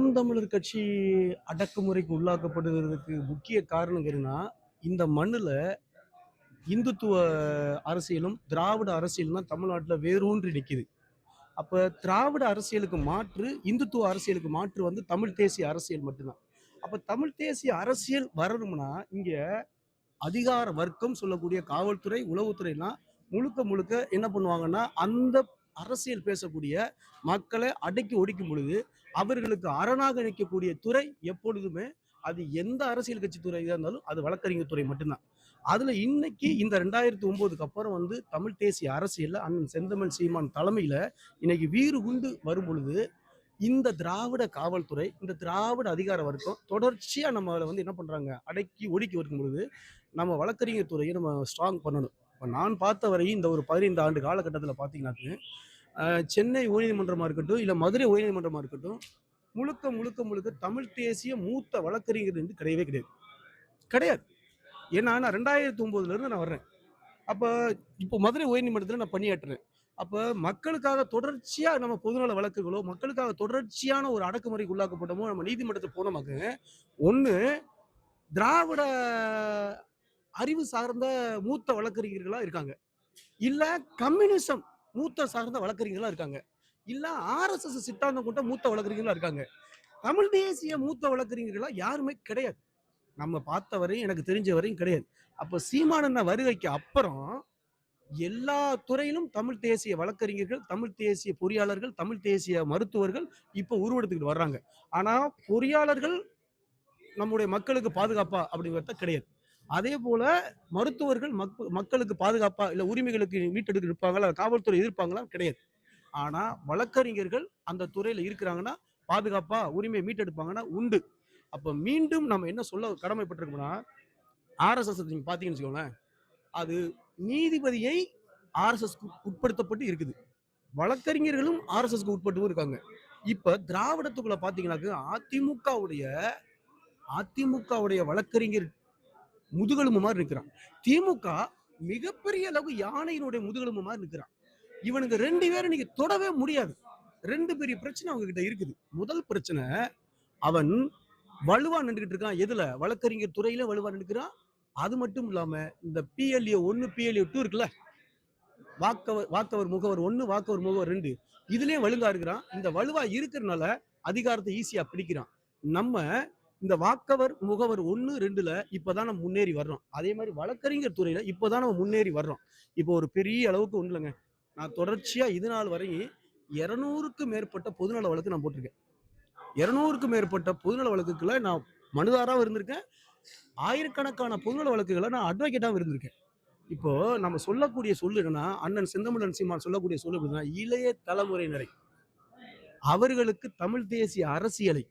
நாம் தமிழர் கட்சி அடக்குமுறைக்கு உள்ளாக்கப்படுவதற்கு முக்கிய காரணம் என்னன்னா இந்த மண்ணில் இந்துத்துவ அரசியலும் திராவிட அரசியலும் தான் தமிழ்நாட்டில் வேரூன்றி நிற்கிது அப்போ திராவிட அரசியலுக்கு மாற்று இந்துத்துவ அரசியலுக்கு மாற்று வந்து தமிழ் தேசிய அரசியல் மட்டும்தான். அப்போ தமிழ் தேசிய அரசியல் வரணும்னா இங்கே அதிகார வர்க்கம் சொல்லக்கூடிய காவல்துறை உளவுத்துறைலாம் முழுக்க முழுக்க என்ன பண்ணுவாங்கன்னா அந்த அரசியல் பேசக்கூடிய மக்களை அடக்கி ஒடிக்கும் பொழுது அவர்களுக்கு அரணாக நிற்கக்கூடிய துறை எப்பொழுதுமே அது எந்த அரசியல் கட்சி இதாக இருந்தாலும் அது வழக்கறிஞர் துறை மட்டும்தான். அதுல இன்னைக்கு இந்த ரெண்டாயிரத்தி ஒன்பதுக்கு அப்புறம் வந்து தமிழ் தேசிய அரசியல்ல அண்ணன் செந்தமிழ் சீமான் தலைமையில இன்னைக்கு வீறு குண்டு வரும் பொழுது இந்த திராவிட காவல்துறை இந்த திராவிட அதிகார வர்க்கம் தொடர்ச்சியா நம்ம வந்து என்ன பண்றாங்க? அடக்கி ஒடுக்கி வைக்கும் பொழுது நம்ம வழக்கறிஞர் துறையை நம்ம ஸ்ட்ராங் பண்ணணும். இப்போ நான் பார்த்த வரையும் இந்த ஒரு பதினைந்து ஆண்டு காலகட்டத்தில் பார்த்தீங்கன்னாக்கு சென்னை உயர்நீதிமன்றமாக இருக்கட்டும் இல்லை மதுரை உயர்நீதிமன்றமாக இருக்கட்டும் முழுக்க முழுக்க முழுக்க தமிழ் தேசிய மூத்த வழக்கறிஞர் என்று கிடையவே கிடையாது. கிடையாது. ஏன்னா நான் ரெண்டாயிரத்தி ஒம்போதுலேருந்து நான் வர்றேன். அப்போ இப்போ மதுரை உயர்நீதிமன்றத்தில் நான் பணியாற்றுறேன். அப்போ மக்களுக்காக தொடர்ச்சியாக நம்ம பொதுநல வழக்குகளோ மக்களுக்காக தொடர்ச்சியான ஒரு அடக்குமுறைக்கு உள்ளாக்கப்பட்டமோ நம்ம நீதிமன்றத்துக்கு போனோமாக்க ஒன்று திராவிட அறிவு சார்ந்த மூத்த வழக்கறிஞர்களாக இருக்காங்க. இல்லை கம்யூனிசம். மூத்த சார்ந்த வழக்கறிஞர்களாக இருக்காங்க. இல்லை ஆர்எஸ்எஸ் சித்தாந்தம் கொண்ட மூத்த வழக்கறிஞர்களாக இருக்காங்க. தமிழ் தேசிய மூத்த வழக்கறிஞர்களாக யாருமே கிடையாது. நம்ம பார்த்த வரையும் எனக்கு தெரிஞ்ச வரையும் கிடையாது. அப்போ சீமானண்ண வருகைக்கு அப்புறம் எல்லா துறையிலும் தமிழ் தேசிய வழக்கறிஞர்கள் தமிழ் தேசிய பொறியாளர்கள் தமிழ் தேசிய மருத்துவர்கள் இப்போ உருவெடுத்துக்கிட்டு வர்றாங்க. ஆனால் பொறியாளர்கள் நம்முடைய மக்களுக்கு பாதுகாப்பா அப்படிங்கிறத கிடையாது. அதே போல மருத்துவர்கள் மக் மக்களுக்கு பாதுகாப்பா இல்ல உரிமைகளுக்கு மீட்டெடுக்க இருப்பாங்களா காவல்துறை எதிர்ப்பாங்களா கிடையாது. ஆனா வழக்கறிஞர்கள் அந்த துறையில இருக்கிறாங்கன்னா பாதுகாப்பா உரிமையை மீட்டெடுப்பாங்கன்னா உண்டு. அப்ப மீண்டும் நம்ம என்ன சொல்ல கடமைப்பட்டிருக்கோம்னா ஆர்எஸ்எஸ் நீங்க பாத்தீங்கன்னு வச்சுக்கோங்களேன் அது நீதிபதியை ஆர்எஸ்எஸ்க்கு உட்படுத்தப்பட்டு இருக்குது. வழக்கறிஞர்களும் ஆர்எஸ்எஸ்க்கு உட்பட்டு இருக்காங்க. இப்ப திராவிடத்துக்குள்ள பாத்தீங்கன்னாக்க அதிமுகவுடைய அதிமுகவுடைய வழக்கறிஞர் முதுகெலும்பு மாதிரி நிற்கிறான் திமுக மிகப்பெரிய அளவு யானையினுடைய முதுகெலும்பு மாதிரி நிற்கிறான் இவனுக்கு ரெண்டு பேரும் நீங்க தொடவே முடியாது. ரெண்டு பெரிய பிரச்சனை அவங்க கிட்ட இருக்குது. முதல் பிரச்சனை அவன் வலுவா நின்றுகிட்டு இருக்கான். எதுல? வழக்கறிஞர் துறையில வலுவா நின்றுக்கிறான் அது மட்டும் இல்லாம இந்த பிஎல்ஏ ஒன்னு பிஎல்ஏ டூ இருக்குல்ல? வாக்கவர் வாக்கவர் முகவர் ஒன்னு வாக்கவர் முகவர் ரெண்டு. இதுலயும் வலுங்கா இருக்கிறான். இந்த வலுவா இருக்கிறனால அதிகாரத்தை ஈஸியா பிடிக்கிறான். நம்ம இந்த வாக்கவர் முகவர் ஒன்று ரெண்டுல இப்போதான் நம்ம முன்னேறி வர்றோம். அதே மாதிரி வழக்கறிஞர் துறையில இப்போதான் நம்ம முன்னேறி வர்றோம். இப்போ ஒரு பெரிய அளவுக்கு ஒண்ணு இல்லைங்க. நான் தொடர்ச்சியா இது நாள் வரையும் இருநூறுக்கு மேற்பட்ட பொதுநல வழக்கு நான் போட்டிருக்கேன். இரநூறுக்கு மேற்பட்ட பொதுநல வழக்குகளை நான் மனுதாராகவும் இருந்திருக்கேன். ஆயிரக்கணக்கான பொதுநல வழக்குகளை நான் அட்வொகேட்டாகவும் இருந்திருக்கேன். இப்போ நம்ம சொல்லக்கூடிய சொல்லு என்னன்னா அண்ணன் செந்தமிழன் சீமான் சொல்லக்கூடிய சொல்லு எப்படின்னா இளைய தலைமுறையினரை அவர்களுக்கு தமிழ் தேசிய அரசியலை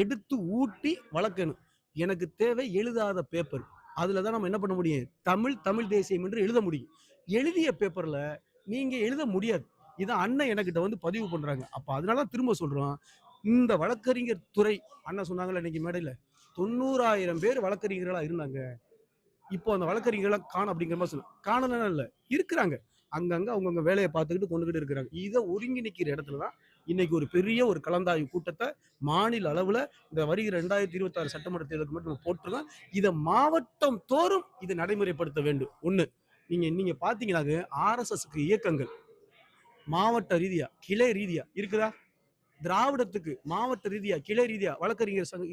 எடுத்து ஊட்டி வளர்க்கணும். எனக்கு தேவை எழுதாத பேப்பர் அதில் தான் நம்ம என்ன பண்ண முடியும்? தமிழ் தமிழ் தேசியம் என்று எழுத முடியும். எழுதிய பேப்பரில் நீங்கள் எழுத முடியாது. இதை அண்ணன் எனக்கிட்ட வந்து பதிவு பண்ணுறாங்க அப்போ அதனால தான் திரும்ப சொல்கிறோம் இந்த வழக்கறிஞர் துறை அண்ணன் சொன்னாங்கல்ல இன்னைக்கு மேடையில் தொண்ணூறாயிரம் பேர் வழக்கறிஞர்களாக இருந்தாங்க. இப்போ அந்த வழக்கறிஞர்களாக காணும் அப்படிங்கிற மாதிரி சொல்லலாம் காணலாம் இல்லை இருக்கிறாங்க. அங்கங்கே அவங்கவுங்க வேலையை பார்த்துக்கிட்டு கொண்டுகிட்டு இருக்கிறாங்க. இதை ஒருங்கிணைக்கிற இடத்துல தான் இன்னைக்கு ஒரு பெரிய ஒரு கலந்தாய்வு கூட்டத்தை மாநில அளவில் இந்த வருகிற ரெண்டாயிரத்தி இருபத்தாறு சட்டமன்ற தேர்தலுக்கு மட்டும் நம்ம போட்டிருக்கோம். இதை மாவட்டம் தோறும் இதை நடைமுறைப்படுத்த வேண்டும். ஒன்று நீங்கள் நீங்கள் பார்த்தீங்கன்னா ஆர்எஸ்எஸ்க்கு இயக்கங்கள். மாவட்ட ரீதியா கிளை ரீதியா இருக்குதா? திராவிடத்துக்கு மாவட்ட ரீதியா கிளை ரீதியா வழக்கறிஞர் சங்க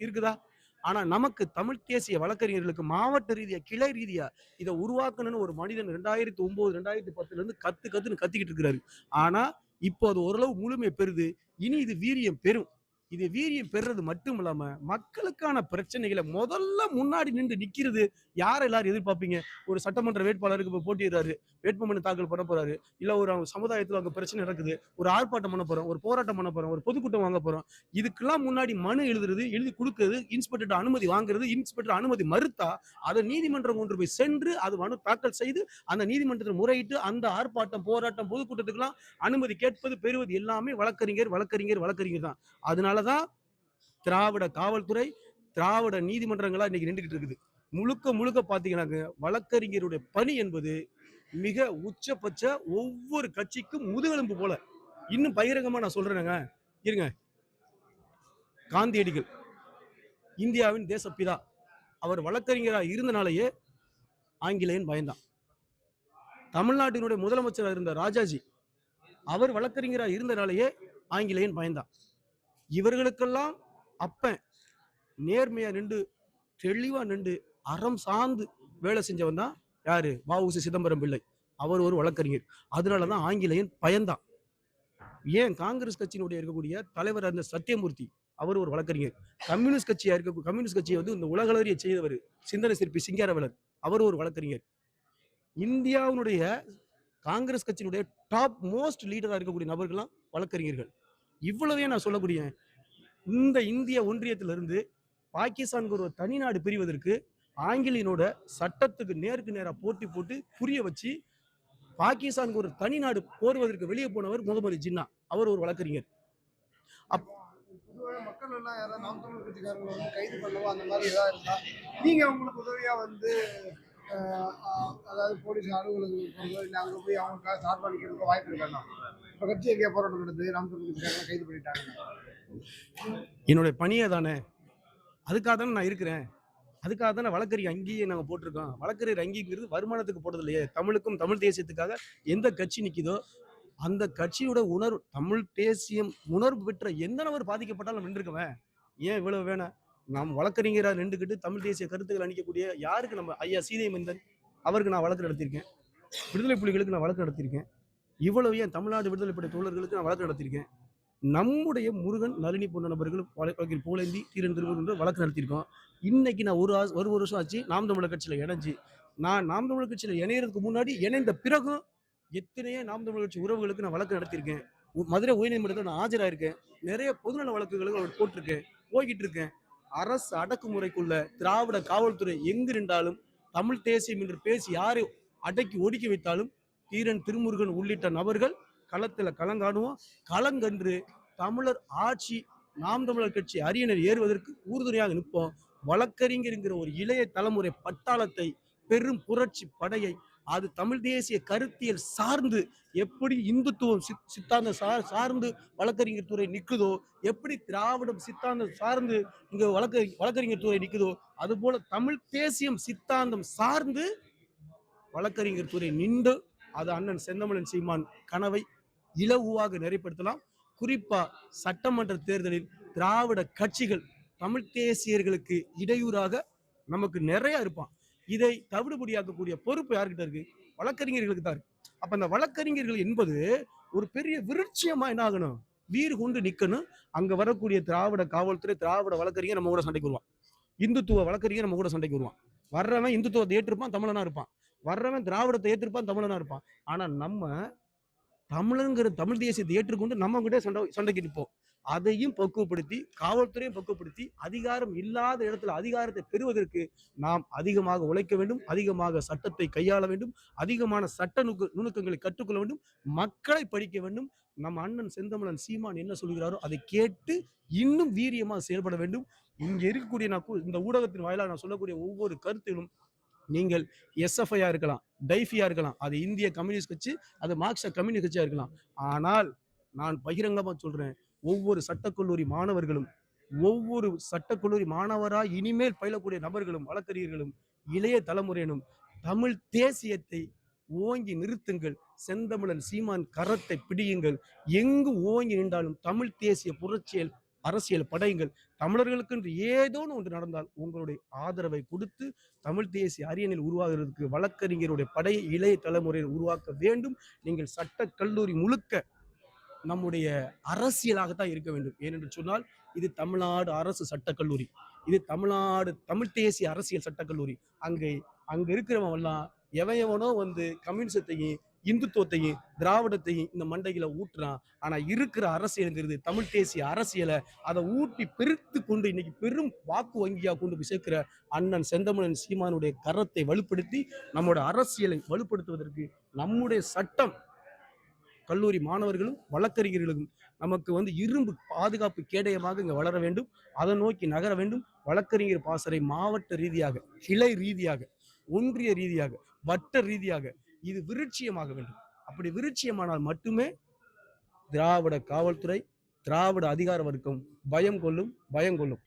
இருக்குதா? ஆனா நமக்கு தமிழ் தேசிய வழக்கறிஞர்களுக்கு மாவட்ட ரீதியா கிளை ரீதியா இதை உருவாக்கணும்னு ஒரு மனிதன் ரெண்டாயிரத்தி ஒன்பது ரெண்டாயிரத்தி பத்துல இருந்து கத்து கத்துன்னு கத்திக்கிட்டு இருக்கிறாரு. ஆனா இப்போ அது ஓரளவு முழுமை பெறுது. இனி இது வீரியம் பெறும். இது வீரியம் பெறுறது மட்டும் இல்லாம மக்களுக்கான பிரச்சனைகளை முதல்ல முன்னாடி நின்று நிக்கிறது யாரை எல்லாரும் எதிர்பார்ப்பீங்க? ஒரு சட்டமன்ற வேட்பாளருக்கு இப்போ போட்டிடுறாரு வேட்புமனு தாக்கல் பண்ண போறாரு. இல்ல ஒரு அவங்க சமுதாயத்துல அங்க பிரச்சனை நடக்குது. ஒரு ஆர்ப்பாட்டம் பண்ண போறோம். ஒரு போராட்டம் பண்ண போறோம். ஒரு பொதுக்கூட்டம் வாங்க போறோம். இதுக்கெல்லாம் முன்னாடி மனு எழுதுறது எழுதி கொடுக்கறது இன்ஸ்பெக்டர் அனுமதி வாங்குறது இன்ஸ்பெக்டர் அனுமதி மறுத்தா அதை நீதிமன்றம் கொண்டு போய் சென்று அது மனு தாக்கல் செய்து அந்த நீதிமன்றத்தில் முறையிட்டு அந்த ஆர்ப்பாட்டம் போராட்டம் பொதுக்கூட்டத்துக்கெல்லாம் அனுமதி கேட்பது பெறுவது எல்லாமே வழக்கறிஞர் வழக்கறிஞர் வழக்கறிஞர் தான். அதனாலதான் திராவிட காவல்துறை திராவிட நீதிமன்றங்களா இன்னைக்கு நின்றுகிட்டு இருக்குது. முழுக்க முழுக்க பாத்தீங்கன்னாக்க வழக்கறிஞருடைய பணி என்பது மிக உச்சபட்ச ஒவ்வொரு கட்சிக்கும் முதுகெலும்பு போல. இன்னும் பகிரங்கமா நான் சொல்றேனுங்க. இருங்க. காந்தியடிகள் இந்தியாவின் தேசப்பிதா. அவர் வழக்கறிஞராக இருந்தனாலேயே ஆங்கிலேயன் பயந்தான். தமிழ்நாட்டினுடைய முதலமைச்சராக இருந்த ராஜாஜி அவர் வழக்கறிஞராக இருந்தனாலேயே ஆங்கிலேயன் பயந்தான். இவர்களுக்கெல்லாம் அப்பன் நேர்மையா நின்று தெளிவா நின்று அறம் சார்ந்து வேலை செஞ்சவன் தான் யாரு? வஉசி சிதம்பரம் பிள்ளை. அவர் ஒரு வழக்கறிஞர். அதனாலதான் ஆங்கிலேயன் பயந்தான். ஏன் காங்கிரஸ் கட்சியினுடைய இருக்கக்கூடிய தலைவர் அந்த சத்தியமூர்த்தி அவர் ஒரு வழக்கறிஞர். கம்யூனிஸ்ட் கட்சியா இருக்க கம்யூனிஸ்ட் கட்சியை வந்து இந்த உலகளறிய செய்தவர் சிந்தனை சிற்பி சிங்காரவலர் அவர் ஒரு வழக்கறிஞர். இந்தியாவினுடைய காங்கிரஸ் கட்சியினுடைய டாப் மோஸ்ட் லீடராக இருக்கக்கூடிய நபர்கள்லாம் வழக்கறிஞர்கள். இவ்வளவே நான் சொல்லக்கூடிய இந்த இந்திய ஒன்றியத்திலிருந்து பாகிஸ்தானுக்கு ஒரு தனிநாடு பிரிவதற்கு ஆங்கிலேயனோட சட்டத்துக்கு நேருக்கு நேராக போட்டி போட்டு புரிய வச்சு பாகிஸ்தானுக்கு ஒரு தனிநாடு கோருவதற்கு வெளியே போனவர் முகமது ஜின்னா. அவர் ஒரு வழக்கறிஞர். அப் மக்கள் எல்லாம் யாராவது நாம் தமிழ் கட்சிக்காரங்களை வந்து கைது பண்ணவோ அந்த மாதிரி ஏதாவது இருந்தா நீங்க உங்களுக்கு உதவியா வந்து அதாவது போலீஸ் அலுவலகங்களுக்கு போறதோ இல்லை அங்கே போய் அவங்க சார்பாளிக்கிறதுக்கோ வாய்ப்பு இருக்காங்க இப்போ கட்சி எங்கேயா போராட்டம் நடந்தது நாம் கைது பண்ணிட்டாங்க. என்னுடைய பணியே தானே அதுக்காக தானே நான் இருக்கிறேன். அதுக்காக தானே வழக்கறி அங்கேயே நாங்கள் போட்டிருக்கோம். வழக்கறி அங்கிங்கிறது வருமானத்துக்கு போடுறது இல்லையே தமிழுக்கும் தமிழ் தேசியத்துக்காக எந்த கட்சி நிற்கிதோ அந்த கட்சியோட உணர்வு தமிழ் தேசியம் உணர்வு பெற்ற எந்த நபர் பாதிக்கப்பட்டாலும் நின்றுக்குவேன். ஏன் இவ்வளவு வேணாம்? நாம் வழக்கறிஞராக நின்றுக்கிட்டு தமிழ் தேசிய கருத்துக்கள் அணிக்கக்கூடிய யாருக்கு நம்ம ஐயா சீதை மந்தன் அவருக்கு நான் வழக்கு நடத்தியிருக்கேன். விடுதலை புலிகளுக்கு நான் வழக்கு நடத்தியிருக்கேன். இவ்வளவு ஏன் தமிழ்நாடு விடுதலை படை தோழர்களுக்கு நான் வழக்கு நடத்தியிருக்கேன். நம்முடைய முருகன் நளினி போன்ற நபர்கள் வழக்கில் புகழேந்தி தீரன் திருமுருகன் வழக்கு நடத்தியிருக்கோம். இன்னைக்கு நான் ஒரு ஆ- ஒரு வருஷம் ஆச்சு நாம் தமிழர் கட்சியில் இணைஞ்சு. நான் நாம் தமிழர் கட்சியில் இணையறதுக்கு முன்னாடி இணைந்த பிறகும் எத்தனையோ நாம் தமிழர் கட்சி உறவுகளுக்கு நான் வழக்கு நடத்தியிருக்கேன். மதுரை உயர்நீதிமன்றத்தில் நான் ஆஜராயிருக்கேன். நிறைய பொதுநல வழக்குகளுக்கு அவர் போட்டிருக்கேன் போய்கிட்டு இருக்கேன். அரசு அடக்குமுறைக்குள்ள திராவிட காவல்துறை எங்கு நின்றாலும் தமிழ் தேசியம் என்று பேசி யாரை அடக்கி ஒடுக்கி வைத்தாலும் தீரன் திருமுருகன் உள்ளிட்ட நபர்கள் களத்தில் களங்காணுவோம் களங்கன்று தமிழர் ஆட்சி நாம் தமிழர் கட்சி அரியணர் ஏறுவதற்கு உறுதுணையாக நிற்போம். வழக்கறிஞருங்கிற ஒரு இளைய தலைமுறை பட்டாளத்தை பெரும் புரட்சி படையை அது தமிழ் தேசிய கருத்தியல் சார்ந்து எப்படி இந்துத்துவம் சித்- சித்தாந்தம் சார் சார்ந்து வழக்கறிஞர் துறை நிற்குதோ எப்படி திராவிடம் சித்தாந்தம் சார்ந்து இங்கே வழக்க வழக்கறிஞர் துறை நிற்குதோ அதுபோல தமிழ் தேசியம் சித்தாந்தம் சார்ந்து வழக்கறிஞர் துறை நின்று அது அண்ணன் செந்தமிழன் சீமான் கனவை இலகுவாக நிறைப்படுத்தலாம். குறிப்பா சட்டமன்ற தேர்தலில் திராவிட கட்சிகள் தமிழ் தேசியர்களுக்கு இடையூறாக நமக்கு நிறைய இருப்பான். இதை தவிடுபடியாக்கக்கூடிய பொறுப்பு யார்கிட்ட இருக்கு? வழக்கறிஞர்களுக்கு தான் இருக்கு. அப்ப அந்த வழக்கறிஞர்கள் என்பது ஒரு பெரிய விருட்சியமா என்ன ஆகணும்? வீறு கொண்டு நிக்கணும். அங்க வரக்கூடிய திராவிட காவல்துறை திராவிட வழக்கறிஞர் நம்ம கூட சண்டைக்கு வருவான். இந்துத்துவ வழக்கறிஞர் நம்ம கூட சண்டைக்கு வருவான். வர்றவன் இந்துத்துவத்தை ஏற்றிருப்பான் தமிழனா இருப்பான். வர்றவன் திராவிடத்தை ஏற்றிருப்பான் தமிழனா இருப்பான். ஆனா நம்ம தமிழங்கிற தமிழ் தேசியத்தை ஏற்றுக்கொண்டு நம்ம கிட்ட சண்டை சண்டைக்கு நிற்போம். அதையும் பக்குவப்படுத்தி காவல்துறையும் பக்குவப்படுத்தி அதிகாரம் இல்லாத இடத்துல அதிகாரத்தை பெறுவதற்கு நாம் அதிகமாக உழைக்க வேண்டும் அதிகமாக சட்டத்தை கையாள வேண்டும் அதிகமான சட்ட நுக்கு நுணுக்கங்களை கற்றுக்கொள்ள வேண்டும் மக்களை படிக்க வேண்டும். நம்ம அண்ணன் செந்தமிழன் சீமான் என்ன சொல்கிறாரோ அதை கேட்டு இன்னும் வீரியமாக செயல்பட வேண்டும். இங்கே இருக்கக்கூடிய நான் இந்த ஊடகத்தின் வாயிலாக நான் சொல்லக்கூடிய ஒவ்வொரு கருத்திலும் நீங்கள் எஸ்எஃப்ஐயா இருக்கலாம் டைஃபியா இருக்கலாம் அது இந்திய கம்யூனிஸ்ட் கட்சி அது மார்க்சிஸ்ட் கம்யூனிஸ்ட் கட்சியா இருக்கலாம். ஆனால் நான் பகிரங்கமாக சொல்றேன் ஒவ்வொரு சட்டக்கல்லூரி மாணவர்களும் ஒவ்வொரு சட்டக்கல்லூரி மாணவராய் இனிமேல் பயிலக்கூடிய நபர்களும் வழக்கறிஞர்களும் இளைய தலைமுறையினும் தமிழ் தேசியத்தை ஓங்கி நிறுத்துங்கள். செந்தமிழன் சீமான் கரத்தை பிடியுங்கள். எங்கு ஓங்கி நின்றாலும் தமிழ் தேசிய புரட்சியல் அரசியல் படையுங்கள். தமிழர்களுக்கென்று ஏதோ ஒன்று நடந்தால் உங்களுடைய ஆதரவை கொடுத்து தமிழ் தேசிய அரியணையில் உருவாகிறதுக்கு வழக்கறிஞருடைய படையை இளைய தலைமுறையில் உருவாக்க வேண்டும். நீங்கள் சட்ட கல்லூரி முழுக்க நம்முடைய அரசியலாகத்தான் இருக்க வேண்டும். ஏனென்று சொன்னால் இது தமிழ்நாடு அரசு சட்டக்கல்லூரி. இது தமிழ்நாடு தமிழ் தேசிய அரசியல் சட்டக்கல்லூரி. அங்கே அங்க இருக்கிறவன் எல்லாம் எவன் எவனோ வந்து கம்யூனிசத்தையும் இந்துத்துவத்தையும் திராவிடத்தையும் இந்த மண்டைகளை ஊட்டுறான். ஆனா இருக்கிற அரசியலுங்கிறது தமிழ் தேசிய அரசியலை அதை ஊட்டி பெருத்து கொண்டு இன்னைக்கு பெரும் வாக்கு வங்கியா கொண்டு போய் சேர்க்கிற அண்ணன் செந்தமிழன் சீமானுடைய கரத்தை வலுப்படுத்தி நம்மளோட அரசியலை வலுப்படுத்துவதற்கு நம்முடைய சட்டம் கல்லூரி மாணவர்களும் வழக்கறிஞர்களும் நமக்கு வந்து இரும்பு பாதுகாப்பு கேடயமாக இங்கே வளர வேண்டும். அதை நோக்கி நகர வேண்டும். வழக்கறிஞர் பாசறை மாவட்ட ரீதியாக கிளை ரீதியாக ஒன்றிய ரீதியாக வட்ட ரீதியாக இது விருட்சியமாக வேண்டும். அப்படி விருட்சியமானால் மட்டுமே திராவிட காவல்துறை திராவிட அதிகார வர்க்கம் பயம் கொள்ளும் பயம் கொள்ளும்.